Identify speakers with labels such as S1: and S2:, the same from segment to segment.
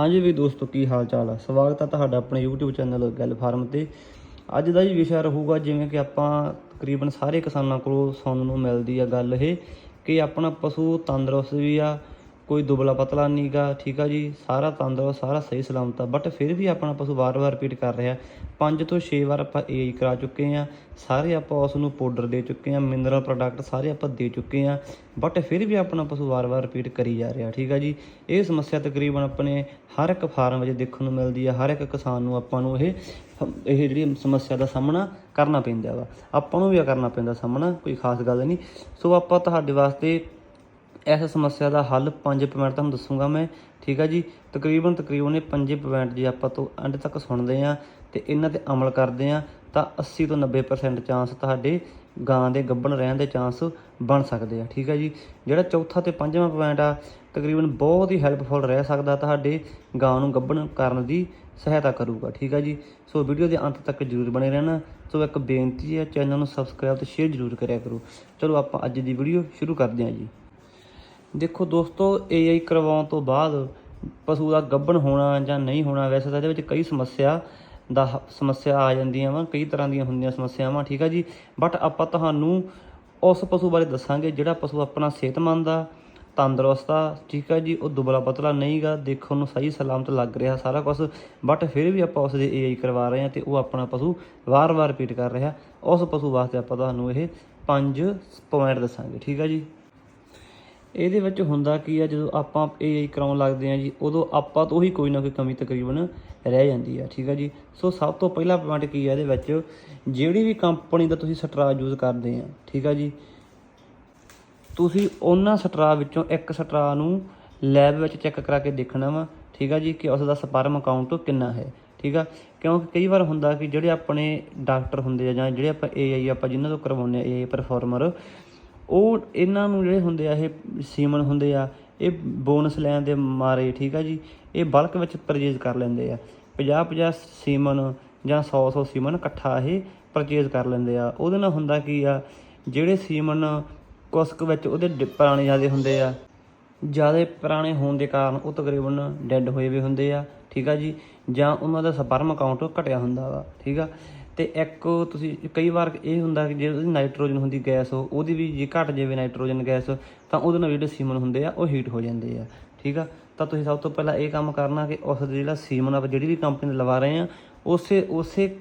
S1: ਹਾਂਜੀ ਵੀ ਦੋਸਤੋ, ਕੀ ਹਾਲ ਚਾਲ ਆ? ਸਵਾਗਤ ਹੈ ਤੁਹਾਡਾ ਆਪਣੇ YouTube ਚੈਨਲ ਗੱਲ ਫਾਰਮ ਤੇ। ਅੱਜ ਦਾ ਜੀ ਵਿਸ਼ਾ ਰਹੂਗਾ ਜਿਵੇਂ ਕਿ ਆਪਾਂ ਤਕਰੀਬਨ ਸਾਰੇ ਕਿਸਾਨਾਂ ਕੋਲੋਂ ਸੁਣਨ ਨੂੰ ਮਿਲਦੀ ਆ ਗੱਲ ਇਹ ਕਿ ਆਪਣਾ ਪਸ਼ੂ ਤੰਦਰੁਸਤ ਵੀ ਆ ਕੋਈ ਦੁਬਲਾ ਪਤਲਾ ਨਹੀਂਗਾ ਠੀਕ ਆ ਜੀ? ਸਾਰਾ ਤੰਦਰੁਸਤ, ਸਾਰਾ ਸਹੀ ਸਲਾਮਤ ਆ। ਬਟ ਫਿਰ ਵੀ ਆਪਣਾ ਪਸ਼ੂ ਵਾਰ-ਵਾਰ ਰਿਪੀਟ ਕਰ ਰਿਹਾ ਪੰਜ ਤੋਂ 6 ਵਾਰ ਆਪਾਂ ਏਆਈ ਕਰਾ ਚੁੱਕੇ ਆ। ਸਾਰੇ ਆਪਾਂ ਉਸ ਨੂੰ ਪਾਊਡਰ ਦੇ ਚੁੱਕੇ ਆ ਮਿਨਰਲ ਪ੍ਰੋਡਕਟ ਸਾਰੇ ਆਪਾਂ ਦੇ ਚੁੱਕੇ ਆ। ਬਟ ਫਿਰ ਵੀ ਆਪਣਾ ਪਸ਼ੂ ਵਾਰ-ਵਾਰ ਰਿਪੀਟ ਕਰੀ ਜਾ ਰਿਹਾ, ਠੀਕ ਆ ਜੀ? ਇਹ ਸਮੱਸਿਆ ਤਕਰੀਬਨ ਆਪਣੇ ਹਰ ਇੱਕ ਫਾਰਮ ਵਿੱਚ ਦੇਖਣ ਨੂੰ ਮਿਲਦੀ ਆ। ਹਰ ਇੱਕ ਕਿਸਾਨ ਨੂੰ ਆਪਾਂ ਨੂੰ ਇਹ ਇਹ ਜਿਹੜੀ ਸਮੱਸਿਆ ਦਾ ਸਾਹਮਣਾ ਕਰਨਾ ਪੈਂਦਾ ਵਾ। ਆਪਾਂ ਨੂੰ ਵੀ ਕਰਨਾ ਪੈਂਦਾ ਸਾਹਮਣਾ, ਕੋਈ ਖਾਸ ਗੱਲ ਨਹੀਂ। ਸੋ ਆਪਾਂ ਤੁਹਾਡੇ ਵਾਸਤੇ ਇਸ ਸਮੱਸਿਆ ਦਾ ਹੱਲ ਪੰਜ ਪੁਆਇੰਟ ਤੁਹਾਨੂੰ ਦੱਸੂਗਾ ਮੈਂ, ਠੀਕ ਆ ਜੀ? ਤਕਰੀਬਨ ਤਕਰੀਬਨ ਇਹ ਪੰਜੇ ਪੁਆਇੰਟ ਜੇ ਆਪਾਂ ਤੋਂ ਅੰਤ ਤੱਕ ਸੁਣਦੇ ਆ ਤੇ ਇਹਨਾਂ ਤੇ ਅਮਲ ਕਰਦੇ ਆ ਤਾਂ 80 ਤੋਂ 90% ਚਾਂਸ ਤੁਹਾਡੇ ਗਾਂ ਦੇ ਗੱਭਣ ਰਹਿਣ ਦੇ ਚਾਂਸ ਬਣ ਸਕਦੇ ਆ, ਠੀਕ ਆ ਜੀ? ਜਿਹੜਾ ਚੌਥਾ ਤੇ ਪੰਜਵਾਂ ਪੁਆਇੰਟ ਆ, ਤਕਰੀਬਨ ਬਹੁਤ ਹੀ ਹੈਲਪਫੁਲ ਰਹਿ ਸਕਦਾ ਤੁਹਾਡੇ ਗਾਂ ਨੂੰ ਗੱਭਣ ਕਰਨ ਦੀ ਸਹਾਇਤਾ ਕਰੂਗਾ, ਠੀਕ ਆ ਜੀ? ਸੋ ਵੀਡੀਓ ਦੇ ਅੰਤ ਤੱਕ ਜਰੂਰ ਬਣੇ ਰਹਿਣਾ, ਸੋ ਇੱਕ ਬੇਨਤੀ ਹੈ, ਚੈਨਲ ਨੂੰ ਸਬਸਕ੍ਰਾਈਬ ਤੇ ਸ਼ੇਅਰ ਜਰੂਰ ਕਰਿਆ ਕਰੋ। ਚਲੋ ਆਪਾਂ ਅੱਜ ਦੀ ਵੀਡੀਓ ਸ਼ੁਰੂ ਕਰਦੇ ਹਾਂ ਜੀ। ਦੇਖੋ ਦੋਸਤੋ ਏਆਈ ਕਰਵਾਉਣ ਤੋਂ ਬਾਅਦ ਪਸ਼ੂ ਦਾ ਗੱਭਣ ਹੋਣਾ ਜਾਂ ਨਹੀਂ ਹੋਣਾ, ਵੈਸੇ ਤਾਂ ਇਹਦੇ ਵਿੱਚ ਕਈ ਸਮੱਸਿਆ ਦਾ ਸਮੱਸਿਆ ਆ ਜਾਂਦੀਆਂ ਵਾ, ਕਈ ਤਰ੍ਹਾਂ ਦੀਆਂ ਹੁੰਦੀਆਂ ਸਮੱਸਿਆਵਾਂ, ਠੀਕ ਆ ਜੀ? ਬਟ ਆਪਾਂ ਤੁਹਾਨੂੰ ਉਸ ਪਸ਼ੂ ਬਾਰੇ ਦੱਸਾਂਗੇ ਜਿਹੜਾ ਪਸ਼ੂ ਆਪਣਾ ਸਿਹਤਮੰਦ ਆ, ਤੰਦਰੁਸਤ ਆ, ਠੀਕ ਆ ਜੀ? ਉਹ ਦੁਬਲਾ ਪਤਲਾ ਨਹੀਂਗਾ, ਦੇਖਣ ਨੂੰ ਸਹੀ ਸਲਾਮਤ ਲੱਗ ਰਿਹਾ ਸਾਰਾ ਕੁਝ ਬਟ ਫਿਰ ਵੀ ਆਪਾਂ ਉਸ ਦੇ ਏਆਈ ਕਰਵਾ ਰਹੇ ਹਾਂ ਤੇ ਉਹ ਆਪਣਾ ਪਸ਼ੂ ਵਾਰ-ਵਾਰ ਰਿਪੀਟ ਕਰ ਰਿਹਾ। ਉਸ ਪਸ਼ੂ ਵਾਸਤੇ ਆਪਾਂ ਤੁਹਾਨੂੰ ਇਹ ਪੰਜ ਪੁਆਇੰਟ ਦੱਸਾਂਗੇ, ਠੀਕ ਆ ਜੀ? ਇਹਦੇ ਵਿੱਚ ਹੁੰਦਾ ਕੀ ਆ, ਜਦੋਂ ਆਪਾਂ ਏਆਈ ਕਰਾਉਣ ਲੱਗਦੇ ਆ ਜੀ, ਉਦੋਂ ਆਪਾਂ ਤੋਂ ਹੀ ਕੋਈ ਨਾ ਕੋਈ ਕਮੀ ਤਕਰੀਬਨ ਰਹਿ ਜਾਂਦੀ ਆ, ਠੀਕ ਆ ਜੀ? ਸੋ ਸਭ ਤੋਂ ਪਹਿਲਾ ਪੁਆਇੰਟ ਕੀ ਆ ਇਹਦੇ ਵਿੱਚ, ਜਿਹੜੀ ਵੀ ਕੰਪਨੀ ਦਾ ਤੁਸੀਂ ਸਟਰਾ ਯੂਜ਼ ਕਰਦੇ ਆ, ਠੀਕ ਆ ਜੀ? ਤੁਸੀਂ ਉਹਨਾਂ ਸਟਰਾ ਵਿੱਚੋਂ ਇੱਕ ਸਟਰਾ ਨੂੰ ਲੈਬ ਵਿੱਚ ਚੈੱਕ ਕਰਾ ਕੇ ਦੇਖਣਾ ਵਾ, ਠੀਕ ਆ ਜੀ, ਕਿ ਉਸ ਦਾ ਸਪਰਮ ਕਾਊਂਟ ਕਿੰਨਾ ਹੈ, ਠੀਕ ਆ? ਕਿਉਂਕਿ ਕਈ ਵਾਰ ਹੁੰਦਾ ਕਿ ਜਿਹੜੇ ਆਪਣੇ ਡਾਕਟਰ ਹੁੰਦੇ ਆ ਜਾਂ ਜਿਹੜੇ ਆਪਾਂ ਏਆਈ ਆਪਾਂ ਜਿਨ੍ਹਾਂ ਤੋਂ ਕਰਵਾਉਂਦੇ ਆ ਏਆਈ ਪਰਫਾਰਮਰ ਉਹ ਇਹਨਾਂ ਨੂੰ ਜਿਹੜੇ ਹੁੰਦੇ ਆ, ਇਹ ਸੀਮਨ ਹੁੰਦੇ ਆ, ਇਹ ਬੋਨਸ ਲੈਣ ਦੇ ਮਾਰੇ, ਠੀਕ ਆ ਜੀ? ਇਹ ਬਲਕ ਵਿੱਚ ਪਰਚੇਜ਼ ਕਰ ਲੈਂਦੇ ਆ। 50 50 ਸੀਮਨ ਜਾਂ 100 100 ਸੀਮਨ ਇਕੱਠਾ ਇਹ ਪਰਚੇਜ਼ ਕਰ ਲੈਂਦੇ ਆ। ਉਹਦੇ ਨਾਲ ਹੁੰਦਾ ਕੀ ਆ? ਜਿਹੜੇ ਸੀਮਨ ਕੁਸਕ ਵਿੱਚ ਉਹਦੇ ਡ- ਪੁਰਾਣੇ ਜ਼ਿਆਦੇ ਹੁੰਦੇ ਆ, ਜ਼ਿਆਦਾ ਪੁਰਾਣੇ ਹੋਣ ਦੇ ਕਾਰਨ ਉਹ ਤਕਰੀਬਨ ਡੈੱਡ ਹੋਏ ਵੀ ਹੁੰਦੇ ਆ, ਠੀਕ ਆ ਜੀ? ਜਾਂ ਉਹਨਾਂ ਦਾ ਸਪਰਮ ਕਾਊਂਟ ਘਟਿਆ ਹੁੰਦਾ ਵਾ, ਠੀਕ ਆ? ਤੇ ਇੱਕ ਤੁਸੀਂ ਕਈ ਵਾਰ ਇਹ ਹੁੰਦਾ ਕਿ ਜੇ ਉਹਦੀ ਨਾਈਟ੍ਰੋਜਨ ਹੁੰਦੀ ਗੈਸ ਉਹ- ਉਹਦੀ ਵੀ ਜੇ ਘਟ ਜਾਵੇ ਨਾਈਟ੍ਰੋਜਨ ਗੈਸ, ਤਾਂ ਉਹਦੇ ਨਾਲ ਜਿਹੜੇ ਸੀਮਨ ਹੁੰਦੇ ਆ, ਉਹ ਹੀਟ ਹੋ ਜਾਂਦੇ ਆ, ਠੀਕ ਆ? ਤਾਂ ਤੁਸੀਂ ਸਭ ਤੋਂ ਪਹਿਲਾਂ ਇਹ ਕੰਮ ਕਰਨਾ ਕਿ ਉਸ ਦਾ ਜਿਹੜਾ ਸੀਮਨ ਆਪਾਂ ਜਿਹੜੀ ਵੀ ਕੰਪਨੀ ਦਾ ਲਵਾ ਰਹੇ ਆ, ਉਸੇ ਉਸੇ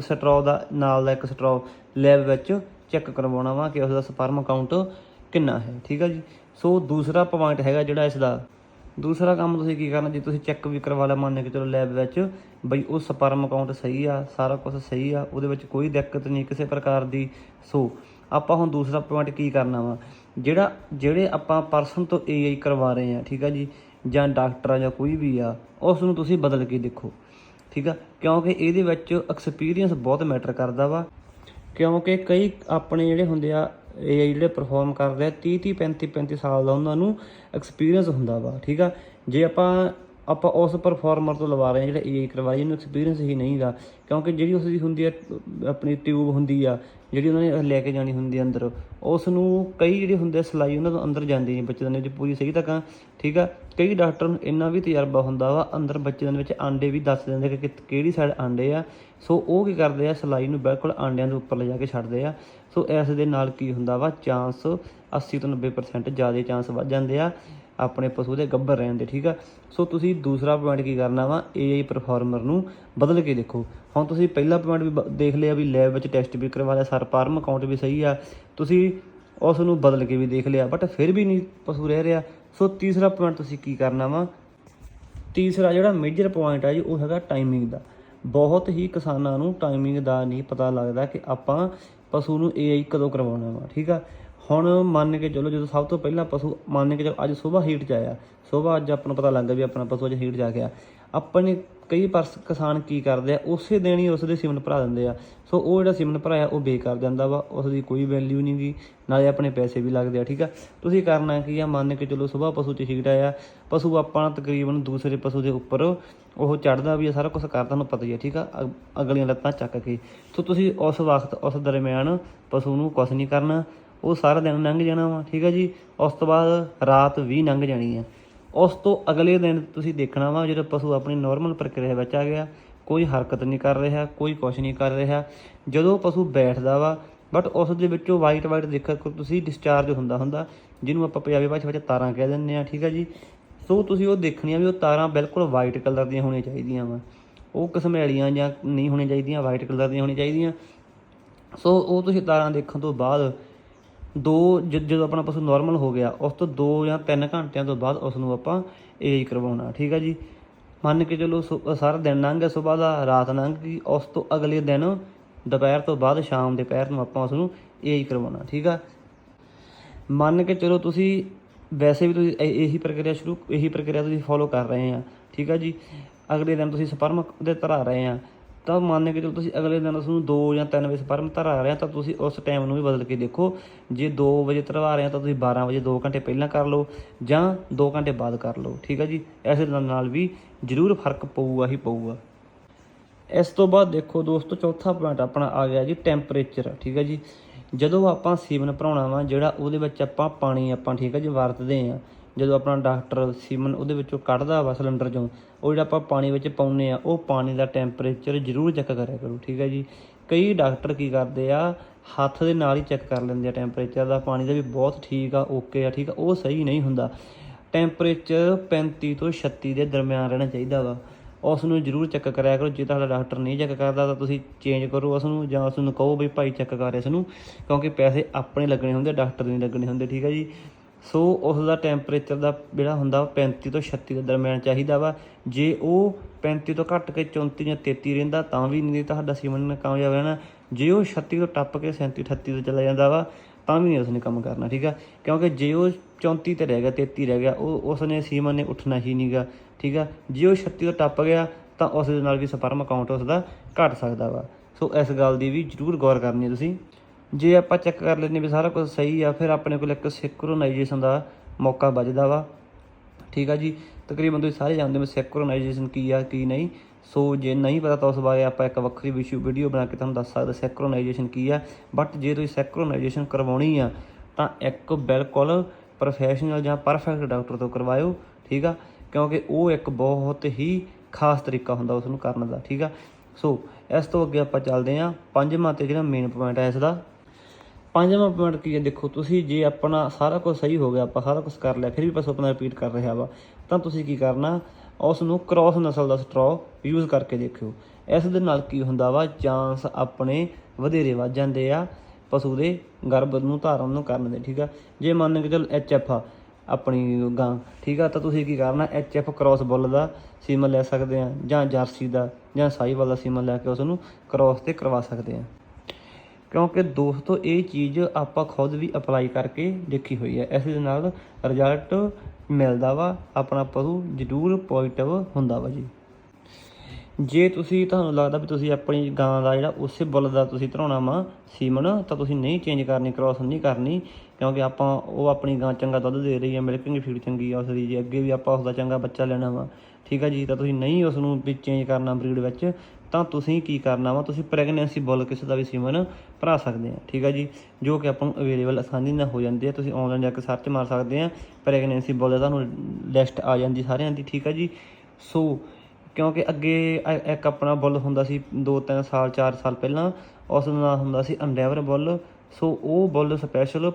S1: ਸਟਰੋ ਦਾ, ਨਾਲ ਦਾ ਇੱਕ ਸਟਰੋ ਲੈਬ ਵਿੱਚ ਚੈੱਕ ਕਰਵਾਉਣਾ ਵਾ ਕਿ ਉਸ ਦਾ ਸਪਰਮ ਕਾਊਂਟ ਕਿੰਨਾ ਹੈ, ਠੀਕ ਆ ਜੀ? ਸੋ ਦੂਸਰਾ ਪੁਆਇੰਟ ਹੈਗਾ ਜਿਹੜਾ ਇਸ ਦਾ ਦੂਸਰਾ ਕੰਮ ਤੁਸੀਂ ਕੀ ਕਰਨਾ, ਜੇ ਤੁਸੀਂ ਚੈੱਕ ਵੀ ਕਰਵਾ ਲਿਆ, ਮੰਨ ਕੇ ਚਲੋ ਲੈਬ ਵਿੱਚ, ਬਈ ਉਹ ਸਪਰਮ ਕਾਊਂਟ ਸਹੀ ਆ, ਸਾਰਾ ਕੁਝ ਸਹੀ ਆ, ਉਹਦੇ ਵਿੱਚ ਕੋਈ ਦਿੱਕਤ ਨਹੀਂ ਕਿਸੇ ਪ੍ਰਕਾਰ ਦੀ। ਸੋ ਆਪਾਂ ਹੁਣ ਦੂਸਰਾ ਪੁਆਇੰਟ ਕੀ ਕਰਨਾ ਵਾ? ਜਿਹੜਾ, ਜਿਹੜੇ ਆਪਾਂ ਪਰਸਨ ਤੋਂ ਏਆਈ ਕਰਵਾ ਰਹੇ ਆ, ਠੀਕ ਆ ਜੀ, ਜਾਂ ਡਾਕਟਰ ਆ ਜਾਂ ਕੋਈ ਵੀ ਆ ਉਸ ਨੂੰ ਤੁਸੀਂ ਬਦਲ ਕੇ ਦੇਖੋ, ਠੀਕ ਆ? ਕਿਉਂਕਿ ਇਹਦੇ ਵਿੱਚ ਐਕਸਪੀਰੀਅੰਸ ਬਹੁਤ ਮੈਟਰ ਕਰਦਾ ਵਾ। ਕਿਉਂਕਿ ਕਈ ਆਪਣੇ ਜਿਹੜੇ ਹੁੰਦੇ ਆ ਇਹ ਜਿਹੜੇ ਪਰਫਾਰਮ ਕਰਦੇ ਆ 30 30 35 35 ਸਾਲ ਦਾ ਉਹਨਾਂ ਨੂੰ ਐਕਸਪੀਰੀਅੰਸ ਹੁੰਦਾ ਵਾ, ਠੀਕ ਆ? ਜੇ ਆਪਾਂ ਆਪਾਂ ਉਸ ਪਰਫਾਰਮਰ ਤੋਂ ਲਵਾ ਰਹੇ ਹਾਂ, ਜਿਹੜਾ ਏਆਈ ਕਰਵਾਈ ਉਹਨੂੰ ਐਕਸਪੀਰੀਅੰਸ ਹੀ ਨਹੀਂਗਾ ਕਿਉਂਕਿ ਜਿਹੜੀ ਉਸ ਦੀ ਹੁੰਦੀ ਆ, ਆਪਣੀ ਟਿਊਬ ਹੁੰਦੀ ਆ, ਜਿਹੜੀ ਉਹਨਾਂ ਨੇ ਲੈ ਕੇ ਜਾਣੀ ਹੁੰਦੀ ਆ ਅੰਦਰ ਉਸ ਨੂੰ ਕਈ ਜਿਹੜੇ ਹੁੰਦੇ ਆ ਸਲਾਈ, ਉਹਨਾਂ ਤੋਂ ਅੰਦਰ ਜਾਂਦੀ ਨਹੀਂ ਬੱਚੇ ਦੇ ਵਿੱਚ ਪੂਰੀ, ਸਹੀ ਤੱਕ ਠੀਕ ਆ? ਕਈ ਡਾਕਟਰ ਨੂੰ ਇੰਨਾ ਵੀ ਤਜਰਬਾ ਹੁੰਦਾ ਵਾ, ਅੰਦਰ ਬੱਚੇ ਦੇ ਵਿੱਚ ਆਂਡੇ ਵੀ ਦੱਸ ਦਿੰਦੇ ਕਿ ਕਿ- ਕਿਹੜੀ ਸਾਈਡ ਆਂਡੇ ਆ, ਸੋ ਉਹ ਕੀ ਕਰਦੇ ਆ, ਸਲਾਈ ਨੂੰ ਬਿਲਕੁਲ ਆਂਡਿਆਂ ਦੇ ਉੱਪਰ ਲਿਜਾ ਕੇ ਛੱਡਦੇ ਆ ਸੋ ਇਸ ਦੇ ਨਾਲ ਕੀ ਹੁੰਦਾ ਵਾ? ਚਾਂਸ 80 ਤੋਂ 90% ਜ਼ਿਆਦਾ ਚਾਂਸ ਵੱਧ ਜਾਂਦੇ ਆ, ਆਪਣੇ ਪਸ਼ੂ ਦੇ ਗੱਭਰ ਰਹਿਣ ਦੇ, ਠੀਕ ਆ? ਸੋ ਤੁਸੀਂ ਦੂਸਰਾ ਪੁਆਇੰਟ ਕੀ ਕਰਨਾ ਵਾ? ਏਆਈ ਪਰਫਾਰਮਰ ਨੂੰ ਬਦਲ ਕੇ ਦੇਖੋ। ਹੁਣ ਤੁਸੀਂ ਪਹਿਲਾ ਪੁਆਇੰਟ ਵੀ ਬ- ਦੇਖ ਲਿਆ ਵੀ ਲੈਬ ਵਿੱਚ ਟੈਸਟ ਵੀ ਕਰਵਾ ਲਿਆ, ਸਰ ਅਕਾਊਂਟ ਵੀ ਸਹੀ ਆ। ਤੁਸੀਂ ਉਸ ਨੂੰ ਬਦਲ ਕੇ ਵੀ ਦੇਖ ਲਿਆ ਬਟ ਫਿਰ ਵੀ ਨਹੀਂ ਪਸ਼ੂ ਰਹਿ ਰਿਹਾ। ਸੋ ਤੀਸਰਾ ਪੁਆਇੰਟ ਤੁਸੀਂ ਕੀ ਕਰਨਾ ਵਾ? ਤੀਸਰਾ ਜਿਹੜਾ ਮੇਜਰ ਪੁਆਇੰਟ ਆ ਜੀ, ਉਹ ਹੈਗਾ ਟਾਈਮਿੰਗ ਦਾ। ਬਹੁਤ ਹੀ ਕਿਸਾਨਾਂ ਨੂੰ ਟਾਈਮਿੰਗ ਦਾ ਨਹੀਂ ਪਤਾ ਲੱਗਦਾ ਕਿ ਆਪਾਂ ਪਸ਼ੂ ਨੂੰ ਏਆਈ ਕਦੋਂ ਕਰਵਾਉਣਾ ਵਾ, ਠੀਕ ਆ? ਹੁਣ ਮੰਨ ਕੇ ਚਲੋ ਜਦੋਂ ਸਭ ਤੋਂ ਪਹਿਲਾਂ ਪਸ਼ੂ, ਮੰਨ ਕੇ ਚਲੋ ਅੱਜ ਸਵੇਰ ਹੀਟ 'ਚ ਆਇਆ, ਸਵੇਰ ਅੱਜ ਆਪਾਂ ਨੂੰ ਪਤਾ ਲੱਗ ਗਿਆ ਵੀ ਆਪਣਾ ਪਸ਼ੂ ਅੱਜ ਹੀਟ 'ਚ ਆ ਗਿਆ। ਆਪਣੇ ਕਈ ਪਰਸ ਕਿਸਾਨ ਕੀ ਕਰਦੇ ਆ, ਉਸੇ ਦਿਨ ਹੀ ਉਸ ਦੇ ਸਿਮਨ ਭਰਾ ਦਿੰਦੇ ਆ। ਸੋ ਉਹ ਜਿਹੜਾ ਸਿਮਨ ਭਰਾਇਆ ਉਹ ਬੇਕਾਰ ਜਾਂਦਾ ਵਾ ਉਸ ਦੀ ਕੋਈ ਵੈਲਿਊ ਨਹੀਂ ਗੀ, ਨਾਲੇ ਆਪਣੇ ਪੈਸੇ ਵੀ ਲੱਗਦੇ ਆ, ਠੀਕ ਆ? ਤੁਸੀਂ ਕਰਨਾ ਕੀ ਆ, ਮੰਨ ਕੇ ਚਲੋ ਸਵੇਰ ਪਸ਼ੂ 'ਚ ਹੀਟ ਆਇਆ ਪਸ਼ੂ ਆਪਾਂ ਤਕਰੀਬਨ ਦੂਸਰੇ ਪਸ਼ੂ ਦੇ ਉੱਪਰ ਉਹ ਚੜਦਾ ਵੀ ਆ, ਸਾਰਾ ਕੁਝ ਕਰਦਾ ਨੂੰ ਪਤਾ ਹੀ ਆ, ਠੀਕ ਆ? ਅਗ- ਅਗਲੀਆਂ ਲੱਤਾਂ ਚੱਕ ਕੇ। ਸੋ ਤੁਸੀਂ ਉਸ ਵਕਤ, ਉਸ ਦਰਮਿਆਨ ਪਸ਼ੂ ਨੂੰ ਕੁਝ ਨਹੀਂ ਕਰਨਾ, ਉਹ ਸਾਰਾ ਦਿਨ ਲੰਘ ਜਾਣਾ ਵਾ, ਠੀਕ ਆ ਜੀ? ਉਸ ਤੋਂ ਬਾਅਦ ਰਾਤ ਵੀ ਲੰਘ ਜਾਣੀ ਆ। ਉਸ ਤੋਂ ਅਗਲੇ ਦਿਨ ਤੁਸੀਂ ਦੇਖਣਾ ਵਾ ਜਦੋਂ ਪਸ਼ੂ ਆਪਣੀ ਨਾਰਮਲ ਪ੍ਰਕਿਰਿਆ ਵਿੱਚ ਆ ਗਿਆ, ਕੋਈ ਹਰਕਤ ਨਹੀਂ ਕਰ ਰਿਹਾ, ਕੋਈ ਕੁਝ ਨਹੀਂ ਕਰ ਰਿਹਾ। ਜਦੋਂ ਪਸ਼ੂ ਬੈਠਦਾ ਵਾ ਬਟ ਉਸ ਦੇ ਵਿੱਚੋਂ ਵਾਈਟ ਵਾਈਟ ਦੇਖੋ ਤੁਸੀਂ ਡਿਸਚਾਰਜ ਹੁੰਦਾ ਹੁੰਦਾ, ਜਿਹਨੂੰ ਆਪਾਂ ਪੰਜਾਬੀ ਭਾਸ਼ਾ ਵਿੱਚ ਤਾਰਾਂ ਕਹਿ ਦਿੰਦੇ ਆ ਠੀਕ ਆ ਜੀ? ਸੋ ਤੁਸੀਂ ਉਹ ਦੇਖਣੀਆਂ ਵੀ ਉਹ ਤਾਰਾਂ ਬਿਲਕੁਲ ਵਾਈਟ ਕਲਰ ਦੀਆਂ ਹੋਣੀਆਂ ਚਾਹੀਦੀਆਂ ਵਾ। ਉਹ ਘਸਮੈਲੀਆਂ ਜਾਂ ਨਹੀਂ ਹੋਣੀਆਂ ਚਾਹੀਦੀਆਂ ਵਾਈਟ ਕਲਰ ਦੀਆਂ ਹੋਣੀਆਂ ਚਾਹੀਦੀਆਂ। ਸੋ ਉਹ ਤੁਸੀਂ ਤਾਰਾਂ ਦੇਖਣ ਤੋਂ ਬਾਅਦ ਦੋ ਜ- ਜਦੋਂ ਆਪਣਾ ਪਸ਼ੂ ਨਾਰਮਲ ਹੋ ਗਿਆ, ਉਸ ਤੋਂ 2 ਜਾਂ 3 ਘੰਟਿਆਂ ਤੋਂ ਬਾਅਦ ਉਸ ਨੂੰ ਆਪਾਂ ਏਜ ਕਰਵਾਉਣਾ, ਠੀਕ ਆ ਜੀ? ਮੰਨ ਕੇ ਚਲੋ ਸੁ- ਸਾਰਾ ਦਿਨ ਲੰਘ ਗਿਆ, ਸਵੇਰ ਦਾ ਰਾਤ ਲੰਘ ਗਈ, ਉਸ ਤੋਂ ਅਗਲੇ ਦਿਨ ਦੁਪਹਿਰ ਤੋਂ ਬਾਅਦ ਸ਼ਾਮ ਦੇ ਪਹਿਰ ਨੂੰ ਆਪਾਂ ਉਸ ਨੂੰ ਏਜ ਕਰਵਾਉਣਾ, ਠੀਕ ਆ? ਮੰਨ ਕੇ ਚਲੋ ਤੁਸੀਂ, ਵੈਸੇ ਵੀ ਤੁਸੀਂ ਇਹ- ਇਹੀ ਪ੍ਰਕਿਰਿਆ ਸ਼ੁਰੂ, ਇਹੀ ਪ੍ਰਕਿਰਿਆ ਤੁਸੀਂ ਫੋਲੋ ਕਰ ਰਹੇ ਆ, ਠੀਕ ਆ ਜੀ? ਅਗਲੇ ਦਿਨ ਤੁਸੀਂ ਸਪਰਮ ਦੇ ਧਰਾ ਰਹੇ ਆ ਤਾਂ ਮੰਨ ਕੇ ਚਲੋ ਤੁਸੀਂ ਅਗਲੇ ਦਿਨ ਉਸ ਨੂੰ 2 ਜਾਂ 3 ਵਜੇ ਸਪਰਮ ਧਰਾ ਰਹੇ ਆ ਤਾਂ ਤੁਸੀਂ ਉਸ ਟਾਈਮ ਨੂੰ ਵੀ ਬਦਲ ਕੇ ਦੇਖੋ। ਜੇ 2 ਵਜੇ ਧਰਵਾ ਰਹੇ ਆ ਤਾਂ ਤੁਸੀਂ 12 ਵਜੇ 2 ਘੰਟੇ ਪਹਿਲਾਂ ਕਰ ਲਓ ਜਾਂ 2 ਘੰਟੇ ਬਾਅਦ ਕਰ ਲਓ, ਠੀਕ ਆ ਜੀ? ਐਸੇ ਨਾਲ ਵੀ ਜ਼ਰੂਰ ਫ਼ਰਕ ਪਊਗਾ ਹੀ ਪਊਗਾ। ਇਸ ਤੋਂ ਬਾਅਦ ਦੇਖੋ ਦੋਸਤੋ, ਚੌਥਾ ਪੁਆਇੰਟ ਆਪਣਾ ਆ ਗਿਆ ਜੀ ਟੈਂਪਰੇਚਰ ਠੀਕ ਹੈ ਜੀ? ਜਦੋਂ ਆਪਾਂ ਸੀਵਨ ਭਰਾਉਣਾ ਵਾ, ਜਿਹੜਾ ਉਹਦੇ ਵਿੱਚ ਆਪਾਂ ਪਾਣੀ ਆਪਾਂ, ਠੀਕ ਹੈ ਜੀ, ਵਰਤਦੇ ਆ ਜਦੋਂ ਆਪਣਾ ਡਾਕਟਰ ਸੀਮਨ ਉਹਦੇ ਵਿੱਚੋਂ ਕੱਢਦਾ ਵਾ ਸਿਲੰਡਰ ਚੋਂ, ਉਹ ਜਿਹੜਾ ਆਪਾਂ ਪਾਣੀ ਵਿੱਚ ਪਾਉਨੇ ਆ, ਉਹ ਪਾਣੀ ਦਾ ਟੈਂਪਰੇਚਰ ਜ਼ਰੂਰ ਚੈੱਕ ਕਰਿਆ ਕਰੋ, ਠੀਕ ਹੈ ਜੀ? ਕਈ ਡਾਕਟਰ ਕੀ ਕਰਦੇ ਆ, ਹੱਥ ਦੇ ਨਾਲ ਹੀ ਚੈੱਕ ਕਰ ਲੈਂਦੇ ਆ ਟੈਂਪਰੇਚਰ ਦਾ, ਪਾਣੀ ਦਾ ਵੀ ਬਹੁਤ ਠੀਕ ਆ ਓਕੇ ਆ, ਠੀਕ ਆ, ਉਹ ਸਹੀ ਨਹੀਂ ਹੁੰਦਾ। ਟੈਂਪਰੇਚਰ 35 ਤੋਂ 36 ਦੇ ਦਰਮਿਆਨ ਰਹਿਣਾ ਚਾਹੀਦਾ ਵਾ। ਉਸ ਨੂੰ ਜ਼ਰੂਰ ਚੈੱਕ ਕਰਿਆ ਕਰੋ, ਜੇ ਤੁਹਾਡਾ ਡਾਕਟਰ ਨਹੀਂ ਚੈੱਕ ਕਰਦਾ ਤਾਂ ਤੁਸੀਂ ਚੇਂਜ ਕਰੋ ਉਸ ਨੂੰ ਜਾਂ ਉਸ ਨੂੰ ਕਹੋ ਵੀ ਭਾਈ ਚੈੱਕ ਕਰ ਇਸ ਨੂੰ, ਕਿਉਂਕਿ ਪੈਸੇ ਆਪਣੇ ਲੱਗਣੇ ਹੁੰਦੇ, ਡਾਕਟਰ ਨਹੀਂ ਲੱਗਣੇ ਹੁੰਦੇ, ਠੀਕ ਹੈ ਜੀ? ਸੋ ਉਸ ਦਾ ਟੈਂਪਰੇਚਰ ਦਾ ਜਿਹੜਾ ਹੁੰਦਾ ਉਹ 35 ਤੋਂ 36 ਦੇ ਦਰਮਿਆਨ ਚਾਹੀਦਾ ਵਾ। ਜੇ ਉਹ 35 ਤੋਂ ਘੱਟ ਕੇ 34 ਜਾਂ 33 ਰਹਿੰਦਾ ਤਾਂ ਵੀ ਨਹੀਂ ਤੁਹਾਡਾ ਸੀਮਨ ਕਾਮਯਾਬ ਰਹਿਣਾ। ਜੇ ਉਹ 36 ਤੋਂ ਟੱਪ ਕੇ 37 38 ਤੇ ਚਲਾ ਜਾਂਦਾ ਵਾ, ਤਾਂ ਵੀ ਨਹੀਂ ਉਸਨੇ ਕੰਮ ਕਰਨਾ, ਠੀਕ ਆ? ਕਿਉਂਕਿ ਜੇ ਉਹ 34 ਤੇ ਰਹਿ ਗਿਆ 33 ਰਹਿ ਗਿਆ, ਉਹ ਉਸਨੇ ਸੀਮਨ ਨੇ ਉੱਠਣਾ ਹੀ ਨਹੀਂਗਾ ਠੀਕ ਆ? ਜੇ ਉਹ 36 ਤੋਂ ਟੱਪ ਗਿਆ, ਤਾਂ ਉਸ ਦੇ ਨਾਲ ਵੀ ਸਪਰਮ ਕਾਊਂਟ ਉਸਦਾ ਘਟ ਸਕਦਾ ਵਾ। ਸੋ ਇਸ ਗੱਲ ਦੀ ਵੀ ਜ਼ਰੂਰ ਗੌਰ ਕਰਨੀ ਹੈ ਤੁਸੀਂ। ਜੇ ਆਪਾਂ ਚੈੱਕ ਕਰ ਲੈਂਦੇ ਵੀ ਸਾਰਾ ਕੁਝ ਸਹੀ ਆ, ਫਿਰ ਆਪਣੇ ਕੋਲ ਇੱਕ ਸਿੰਕਰੋਨਾਈਜੇਸ਼ਨ ਦਾ ਮੌਕਾ ਬਚਦਾ ਵਾ। ਠੀਕ ਆ ਜੀ? ਤਕਰੀਬਨ ਤੁਸੀਂ ਸਾਰੇ ਜਾਣਦੇ ਹੋ ਸਿੰਕਰੋਨਾਈਜੇਸ਼ਨ ਕੀ ਆ, ਕੀ ਨਹੀਂ। ਸੋ ਜੇ ਨਹੀਂ ਪਤਾ ਤਾਂ ਉਸ ਬਾਰੇ ਆਪਾਂ ਇੱਕ ਵੱਖਰੀ ਵਿਸ਼ੂ ਵੀਡੀਓ ਬਣਾ ਕੇ ਤੁਹਾਨੂੰ ਦੱਸ ਸਕਦੇ ਸਿੰਕਰੋਨਾਈਜੇਸ਼ਨ ਕੀ ਆ। ਬਟ ਜੇ ਤੁਸੀਂ ਸਿੰਕਰੋਨਾਈਜੇਸ਼ਨ ਕਰਵਾਉਣੀ ਆ, ਤਾਂ ਇੱਕ ਬਿਲਕੁਲ ਪ੍ਰੋਫੈਸ਼ਨਲ ਜਾਂ ਪਰਫੈਕਟ ਡਾਕਟਰ ਤੋਂ ਕਰਵਾਇਓ, ਠੀਕ ਆ? ਕਿਉਂਕਿ ਉਹ ਇੱਕ ਬਹੁਤ ਹੀ ਖਾਸ ਤਰੀਕਾ ਹੁੰਦਾ ਉਸ ਨੂੰ ਕਰਨ ਦਾ, ਠੀਕ ਆ? ਸੋ ਇਸ ਤੋਂ ਅੱਗੇ ਆਪਾਂ ਚੱਲਦੇ ਆ ਪੰਜਵਾਂ ਤੇ ਜਿਹੜਾ ਮੇਨ ਪੁਆਇੰਟ ਹੈ ਇਸ ਦਾ ਪੰਜਵਾਂ ਪੁਆਇੰਟ ਕੀ ਹੈ? ਦੇਖੋ, ਤੁਸੀਂ ਜੇ ਆਪਣਾ ਸਾਰਾ ਕੁਝ ਸਹੀ ਹੋ ਗਿਆ, ਆਪਾਂ ਸਾਰਾ ਕੁਝ ਕਰ ਲਿਆ, ਫਿਰ ਵੀ ਬਸ ਆਪਣਾ ਰਿਪੀਟ ਕਰ ਰਿਹਾ ਵਾ ਤਾਂ ਤੁਸੀਂ ਕੀ ਕਰਨਾ? ਉਸ ਨੂੰ ਕ੍ਰਾਸ ਨਸਲ ਦਾ ਸਟ੍ਰੋ ਯੂਜ਼ ਕਰਕੇ ਦੇਖਿਓ। ਇਸ ਦੇ ਨਾਲ ਕੀ ਹੁੰਦਾ ਵਾ? ਚਾਂਸ ਆਪਣੇ ਵਧੇਰੇ ਵੱਧ ਜਾਂਦੇ ਆ ਪਸ਼ੂ ਦੇ ਗਰਭ ਨੂੰ, ਧਾਰਨ ਨੂੰ ਕਰਨ ਦੇ, ਠੀਕ ਆ? ਜੇ ਮੰਨ ਕੇ ਚਲ ਐਚ ਐਫ ਆ, ਆਪਣੀ ਗਾਂ, ਠੀਕ ਆ? ਤਾਂ ਤੁਸੀਂ ਕੀ ਕਰਨਾ? ਐਚ ਐਫ ਕ੍ਰਾਸ ਬੁੱਲ ਦਾ ਸੀਮਨ ਲੈ ਸਕਦੇ ਆ, ਜਾਂ ਜਰਸੀ ਦਾ, ਜਾਂ ਸਾਈਵਾਲ ਦਾ ਸੀਮਨ ਲੈ ਕੇ ਉਸ ਨੂੰ ਕ੍ਰਾਸ ਤੇ ਕਰਵਾ ਸਕਦੇ ਆ। ਕਿਉਂਕਿ ਦੋਸਤੋ ਇਹ ਚੀਜ਼ ਆਪਾਂ ਖੁਦ ਵੀ ਅਪਲਾਈ ਕਰਕੇ ਦੇਖੀ ਹੋਈ ਹੈ। ਇਸ ਦੇ ਨਾਲ ਰਿਜ਼ਲਟ ਮਿਲਦਾ ਵਾ, ਆਪਣਾ ਪਸ਼ੂ ਜ਼ਰੂਰ ਪੋਜ਼ਿਟਿਵ ਹੁੰਦਾ ਵਾ ਜੀ। ਜੇ ਤੁਸੀਂ, ਤੁਹਾਨੂੰ ਲੱਗਦਾ ਵੀ ਤੁਸੀਂ ਆਪਣੀ ਗਾਂ ਦਾ ਜਿਹੜਾ ਉਸੇ ਬੁੱਲ ਦਾ ਤੁਸੀਂ ਧਰਾਉਣਾ ਵਾ, ਸੀਮਨ, ਤਾਂ ਤੁਸੀਂ ਨਹੀਂ ਚੇਂਜ ਕਰਨੀ ਕ੍ਰਾਸ ਨਹੀਂ ਕਰਨੀ, ਕਿਉਂਕਿ ਆਪਾਂ ਉਹ ਆਪਣੀ ਗਾਂ ਚੰਗਾ ਦੁੱਧ ਦੇ ਰਹੀ ਹੈ ਮਿਲਕਿੰਗ ਫੀਡ ਚੰਗੀ ਆ ਉਸ ਦੀ ਜੇ ਅੱਗੇ ਵੀ ਆਪਾਂ ਉਸ ਦਾ ਚੰਗਾ ਬੱਚਾ ਲੈਣਾ ਵਾ, ਠੀਕ ਆ ਜੀ, ਤਾਂ ਤੁਸੀਂ ਨਹੀਂ ਉਸ ਨੂੰ ਵੀ ਚੇਂਜ ਕਰਨਾ ਬਰੀਡ ਵਿੱਚ। ਤਾਂ ਤੁਸੀਂ ਕੀ ਕਰਨਾ ਵਾ? ਤੁਸੀਂ ਪ੍ਰੈਗਨੈਂਸੀ ਬੁੱਲ ਕਿਸੇ ਦਾ ਵੀ ਸੀਮਨ ਭਰਾ ਸਕਦੇ ਆ, ਠੀਕ ਆ ਜੀ? ਜੋ ਕਿ ਆਪਾਂ ਨੂੰ ਅਵੇਲੇਬਲ ਆਸਾਨੀ ਨਾਲ ਹੋ ਜਾਂਦੇ ਆ, ਤੁਸੀਂ ਆਨਲਾਈਨ ਜਾ ਕੇ ਸਰਚ ਮਾਰ ਸਕਦੇ ਆ ਪ੍ਰੈਗਨੈਂਸੀ ਬੁੱਲ ਤੁਹਾਨੂੰ ਲਿਸਟ ਆ ਜਾਂਦੀ ਸਾਰਿਆਂ ਦੀ, ਠੀਕ ਆ ਜੀ? ਸੋ ਕਿਉਂਕਿ ਅੱਗੇ ਇੱਕ ਆਪਣਾ ਬੁੱਲ ਹੁੰਦਾ ਸੀ 2-3 ਸਾਲ 4 ਸਾਲ ਪਹਿਲਾਂ, ਉਸ ਦਾ ਨਾਂ ਹੁੰਦਾ ਸੀ ਅੰਡੈਵਰ ਬੁੱਲ। ਸੋ ਉਹ ਬੁੱਲ ਸਪੈਸ਼ਲ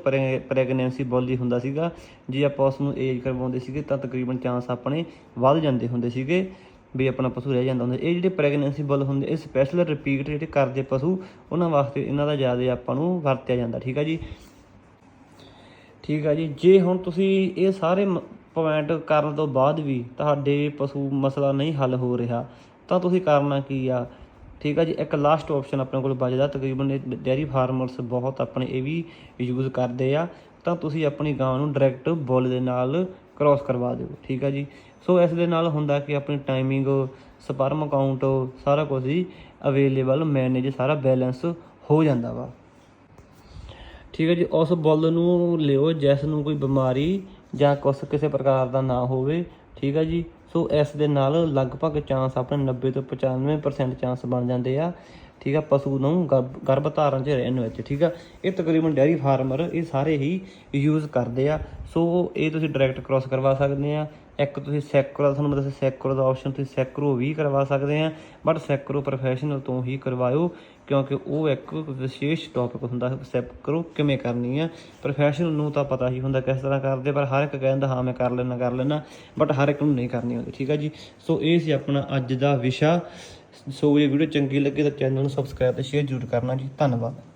S1: ਪ੍ਰੈਗਨੈਂਸੀ ਬੁੱਲ ਹੀ ਹੁੰਦਾ ਸੀਗਾ। ਜੇ ਆਪਾਂ ਉਸ ਨੂੰ ਏਜ ਕਰਵਾਉਂਦੇ ਸੀਗੇ ਤਾਂ ਤਕਰੀਬਨ ਚਾਂਸ ਆਪਣੇ ਵੱਧ ਜਾਂਦੇ ਹੁੰਦੇ ਸੀਗੇ। ਵੀ ਆਪਣਾ ਪਸ਼ੂ ਰਹਿ ਜਾਂਦਾ ਹੁੰਦਾ। ਇਹ ਜਿਹੜੇ ਪ੍ਰੈਗਨੈਂਸੀ ਬੁੱਲ ਹੁੰਦੇ, ਇਹ ਸਪੈਸ਼ਲ ਰਿਪੀਟ ਜਿਹੜੇ ਕਰਦੇ ਪਸ਼ੂ, ਉਹਨਾਂ ਵਾਸਤੇ ਇਹਨਾਂ ਦਾ ਜ਼ਿਆਦਾ ਆਪਾਂ ਨੂੰ ਵਰਤਿਆ ਜਾਂਦਾ, ਠੀਕ ਆ ਜੀ? ਠੀਕ ਆ ਜੀ, ਜੇ ਹੁਣ ਤੁਸੀਂ ਇਹ ਸਾਰੇ ਪੁਆਇੰਟ ਕਰਨ ਤੋਂ ਬਾਅਦ ਵੀ ਤੁਹਾਡੇ ਪਸ਼ੂ ਮਸਲਾ ਨਹੀਂ ਹੱਲ ਹੋ ਰਿਹਾ, ਤਾਂ ਤੁਸੀਂ ਕਰਨਾ ਕੀ ਆ? ਠੀਕ ਆ ਜੀ, ਇੱਕ ਲਾਸਟ ਆਪਸ਼ਨ ਆਪਣੇ ਕੋਲ ਬਚਦਾ, ਤਕਰੀਬਨ ਡੇਅਰੀ ਫਾਰਮਰਸ ਬਹੁਤ ਆਪਣੇ ਇਹ ਵੀ ਯੂਜ਼ ਕਰਦੇ ਆ, ਤਾਂ ਤੁਸੀਂ ਆਪਣੀ ਗਾਂ ਨੂੰ ਡਾਇਰੈਕਟ ਬੁੱਲ ਦੇ ਨਾਲ ਕ੍ਰਾਸ ਕਰਵਾ ਦਿਓ, ਠੀਕ ਆ ਜੀ? ਸੋ ਇਸ ਦੇ ਨਾਲ ਹੁੰਦਾ ਕਿ ਆਪਣੀ ਟਾਈਮਿੰਗ ਸਪਰਮ ਕਾਊਂਟ ਸਾਰਾ ਕੁਝ ਹੀ ਅਵੇਲੇਬਲ ਮੈਨੇਜ ਸਾਰਾ ਬੈਲੈਂਸ ਹੋ ਜਾਂਦਾ ਵਾ। ਠੀਕ ਹੈ ਜੀ, ਉਸ ਬੁੱਲ ਨੂੰ ਲਿਓ, ਜਿਸ ਨੂੰ ਕੋਈ ਬਿਮਾਰੀ ਜਾਂ ਕੁਛ ਕਿਸੇ ਪ੍ਰਕਾਰ ਦਾ ਨਾ ਹੋਵੇ। ਠੀਕ ਹੈ ਜੀ, ਸੋ ਇਸ ਦੇ ਨਾਲ ਲਗਭਗ ਚਾਂਸ ਆਪਣੇ 90 ਤੋਂ 95% ਚਾਂਸ ਬਣ ਜਾਂਦੇ ਆ। ਠੀਕ ਆ ਪਸ਼ੂ ਨੂੰ ਗਰਭ ਗਰਭ ਧਾਰਨ 'ਚ ਰਹਿਣ ਵਿੱਚ। ਠੀਕ ਆ, ਇਹ ਤਕਰੀਬਨ ਡੈਰੀ ਫਾਰਮਰ ਇਹ ਸਾਰੇ ਹੀ ਯੂਜ਼ ਕਰਦੇ ਆ। ਸੋ ਇਹ ਤੁਸੀਂ ਡਾਇਰੈਕਟ ਕ੍ਰਾਸ ਕਰਵਾ ਸਕਦੇ ਆ। ਇੱਕ ਤੁਸੀਂ ਸੈਕਰੋ ਤੁਹਾਨੂੰ ਮੈਂ ਦੱਸਿਆ ਸੈਕਰੋ ਦਾ ਆਪਸ਼ਨ ਤੁਸੀਂ ਸੈਕਰੋ ਵੀ ਕਰਵਾ ਸਕਦੇ ਆ। ਬਟ ਸੈਕਰੋ ਪ੍ਰੋਫੈਸ਼ਨਲ ਤੋਂ ਹੀ ਕਰਵਾਇਓ, ਕਿਉਂਕਿ ਉਹ ਇੱਕ ਵਿਸ਼ੇਸ਼ ਟੌਪਿਕ ਹੁੰਦਾ ਸੈਕਰੋ ਕਿਵੇਂ ਕਰਨੀ ਆ। ਪ੍ਰੋਫੈਸ਼ਨਲ ਨੂੰ ਤਾਂ ਪਤਾ ਹੀ ਹੁੰਦਾ ਕਿਸ ਤਰ੍ਹਾਂ ਕਰਦੇ, ਪਰ ਹਰ ਇੱਕ ਕਹਿੰਦਾ, ਹਾਂ, ਮੈਂ ਕਰ ਲੈਣਾ ਕਰ ਲੈਣਾ ਬਟ ਹਰ ਇੱਕ ਨੂੰ ਨਹੀਂ ਕਰਨੀ ਹੁੰਦੀ, ਠੀਕ ਹੈ ਜੀ? ਸੋ ਇਹ ਸੀ ਆਪਣਾ ਅੱਜ ਦਾ ਵਿਸ਼ਾ। ਸੋ ਇਹ ਵੀਡੀਓ ਚੰਗੀ ਲੱਗੇ ਤਾਂ ਚੈਨਲ ਨੂੰ ਸਬਸਕ੍ਰਾਈਬ ਤੇ ਸ਼ੇਅਰ ਜ਼ਰੂਰ ਕਰਨਾ ਜੀ। ਧੰਨਵਾਦ।